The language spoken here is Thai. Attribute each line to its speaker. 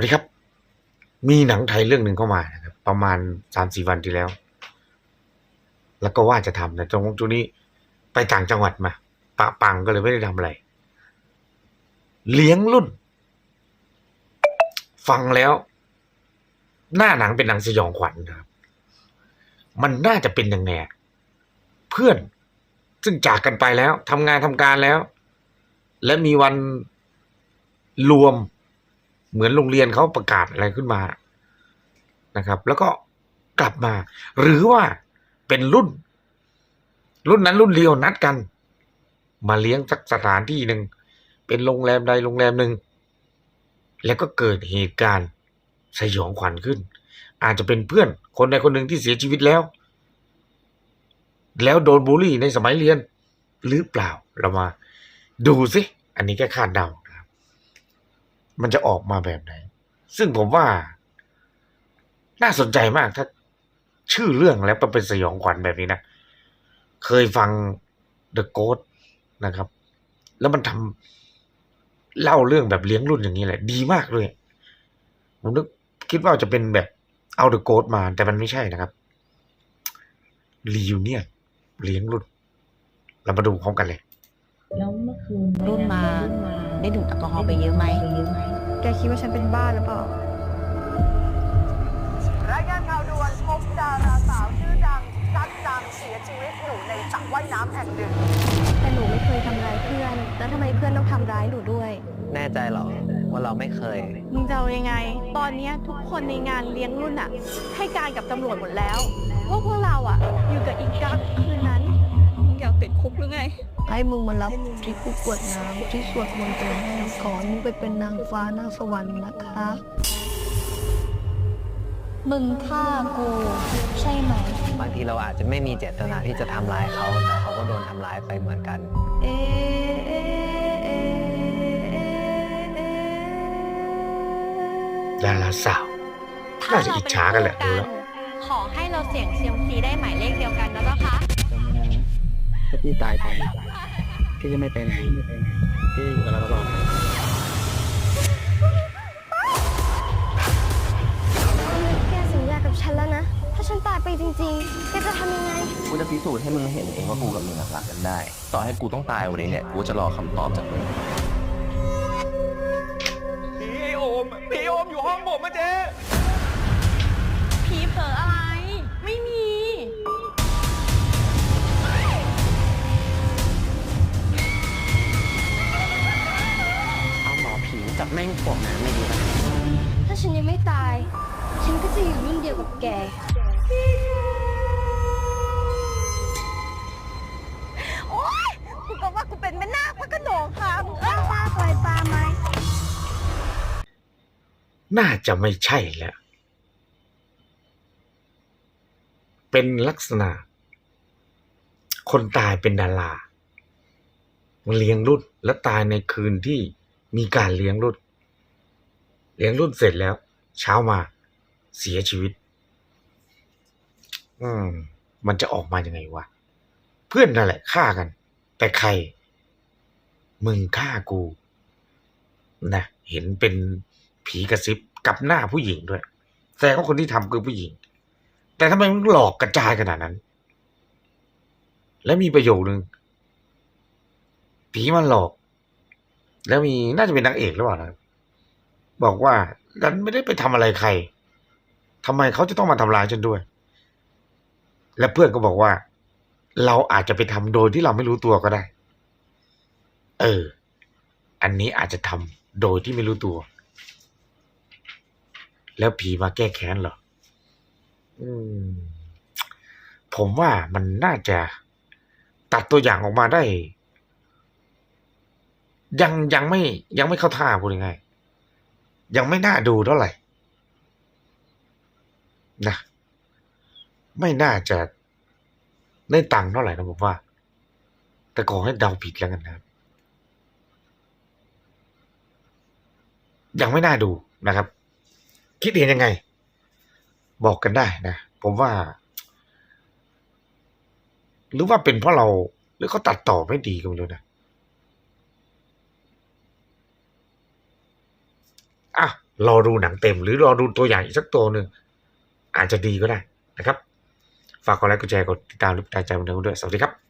Speaker 1: วัสดีครับ มีหนังไทยเรื่องหนึ่งเข้ามานะครับประมาณสามสี่วันที่แล้ว แล้วก็ว่าจะทำแต่ตรงจุดนี้ไปต่างจังหวัดมาปะปังก็เลยไม่ได้ทำอะไร เลี้ยงรุ่น ฟังแล้ว หน้าหนังเป็นหนังสยองขวัญนะครับ มันน่าจะเป็นยังไงเพื่อนซึ่งจากกันไปแล้วทำงานทำการแล้ว และมีวันรวม เหมือนโรงเรียนเขาประกาศอะไรขึ้นมานะครับ แล้วก็กลับมา หรือว่าเป็นรุ่น รุ่นนั้นรุ่นเดียวนัดกัน มาเลี้ยงสักสถานที่หนึ่งเป็นโรงแรมใดโรงแรมหนึ่งแล้วก็เกิดเหตุการณ์สยองขวัญขึ้น อาจจะเป็นเพื่อนคนใดคนหนึ่งที่เสียชีวิตแล้ว แล้วโดนบูลลี่ในสมัยเรียนหรือเปล่าเรามาดูสิอันนี้แค่คาดเดานะ มันจะออกมาแบบไหน ซึ่งผมว่า น่าสนใจมากถ้า ชื่อเรื่องแล้วมันเป็นสยองขวัญแบบนี้นะ เคยฟัง The Ghost นะครับ แล้วมันทำเล่าเรื่องแบบเลี้ยงรุ่นอย่างนี้แหละ ดีมากเลย ผมนึกคิดว่าจะเป็นแบบเอา The Ghost มา แต่มันไม่ใช่นะครับ Reunion เลี้ยงรุ่น เรามาดูพร้อมกันเลย
Speaker 2: แล้วเมื่อคืน
Speaker 3: รุ่นมา ได้ดื่มแอลกอฮอล์ไปเยอะไหม
Speaker 4: แกคิดว่าฉันเป็นบ้าหรือเปล่า
Speaker 5: รายงานข่าวด่วนพบดาราสาวชื่อดังจัดจังเสียชีวิตอยู่ในสระว่ายน้ำแห่งหนึ่ง
Speaker 4: แต่หนูไม่เคยทำร้ายเพื่อน แล้วทำไมเพื่อนต้องทำร้ายหนูด้วย
Speaker 6: แน่ใจเหรอว่าเราไม่เคย
Speaker 4: มึงจะเอายังไง ตอนเนี้ยทุกคนในงานเลี้ยงรุ่นอะให้การกับตำรวจหมดแล้ว ว่าพวกเราอะอยู่กับอีกักคืนนั้นมึงอยาก ติดคุกหรือไง
Speaker 7: ให้มึงมารับที่ผู้กวดน้ำที่สวดมนต์เตือนให้ขอให้มึงไปเป็นนางฟ้านางสวรรค์นะคะ
Speaker 2: มึงฆ่ากูใช่ไหม
Speaker 6: บางทีเราอาจจะไม่มีเจตนาที่จะทำร้ายเขาแต่เขาก็โดนทำร้ายไปเหมือนกัน
Speaker 7: เอ๊ะเอ๊ะเอ๊ะเอ๊ะเอ๊ะ
Speaker 1: ดาราสาว น่าจะอิจฉากันแหละดูแล้ว
Speaker 4: ขอให้เราเสี่ยงเซียมซีได้หมายเลขเดียวกันนะเจ้าคะ
Speaker 8: ถ้าพี่ตายไปพี่จะไม่เป็นพี่อยู่กับเราตลอด
Speaker 4: แกสัญญากับฉันแล้วนะ ถ้าฉันตายไปจริงๆแกจะทำยังไง
Speaker 9: กูจะพิสูจน์ให้มึงเห็นเองว่ากูกับมึงอะรักกันได้ ต่อให้กูต้องตายวันนี้เนี่ย กูจะรอคำตอบจากมึง
Speaker 5: ม่ง
Speaker 6: ถ่วงน้ำไม่ดีป่ะ
Speaker 4: ถ้าฉันยังไม่ตาย ฉันก็จะอยู่รุ่นเดียวกับแก โอ๊ยกูก็ว่ากูเป็นแม่นาคพระโขนงค่ะมึงอ้างป้าปล่อยปลาไหม
Speaker 1: น่าจะไม่ใช่แล้ว เป็นลักษณะ คนตายเป็นดาราเลี้ยงรุ่นและตายในคืนที่มีการเลี้ยงรุ่น เลี้ยงรุ่นเสร็จแล้ว เช้ามาเสียชีวิต อืม มันจะออกมายังไงวะ เพื่อนนั่นแหละฆ่ากัน แต่ใคร มึงฆ่ากูนะเห็นเป็นผีกระซิบกับหน้าผู้หญิงด้วยแสดงว่าคนที่ทำคือผู้หญิง แต่ทำไมมันหลอกกระจายขนาดนั้น แล้วมีประโยคนึงผีมันหลอก แล้วมีน่าจะเป็นนางเอกหรือเปล่านะ บอกว่าดันไม่ได้ไปทำอะไรใครทำไมเขาจะต้องมาทำร้ายฉันด้วย และเพื่อนก็บอกว่า เราอาจจะไปทำโดยที่เราไม่รู้ตัวก็ได้ เออ อันนี้อาจจะทำโดยที่ไม่รู้ตัว แล้วผีมาแก้แค้นเหรอ อืม ผมว่ามันน่าจะตัดตัวอย่างออกมาได้ ยังยังไม่ยังไม่เข้าท่าพูดยังไง ยังไม่น่าดูเท่าไหร่นะไม่น่าจะได้ตังค์เท่าไหร่นะผมว่า แต่ขอให้เดาผิดแล้วกันนะครับยังไม่น่าดูนะครับ คิดเห็นยังไง บอกกันได้นะ ผมว่า หรือว่าเป็นเพราะเรา หรือเขาตัดต่อไม่ดีก็ไม่รู้นะอะ รอดูหนังเต็ม หรือรอดูตัวอย่างอีกสักตัวหนึ่งอาจจะดีก็ได้นะครับ ฝากกดไลค์กดแชร์กดติดตามรือติดตาใจบันเทิงด้วยสวัสดีครับ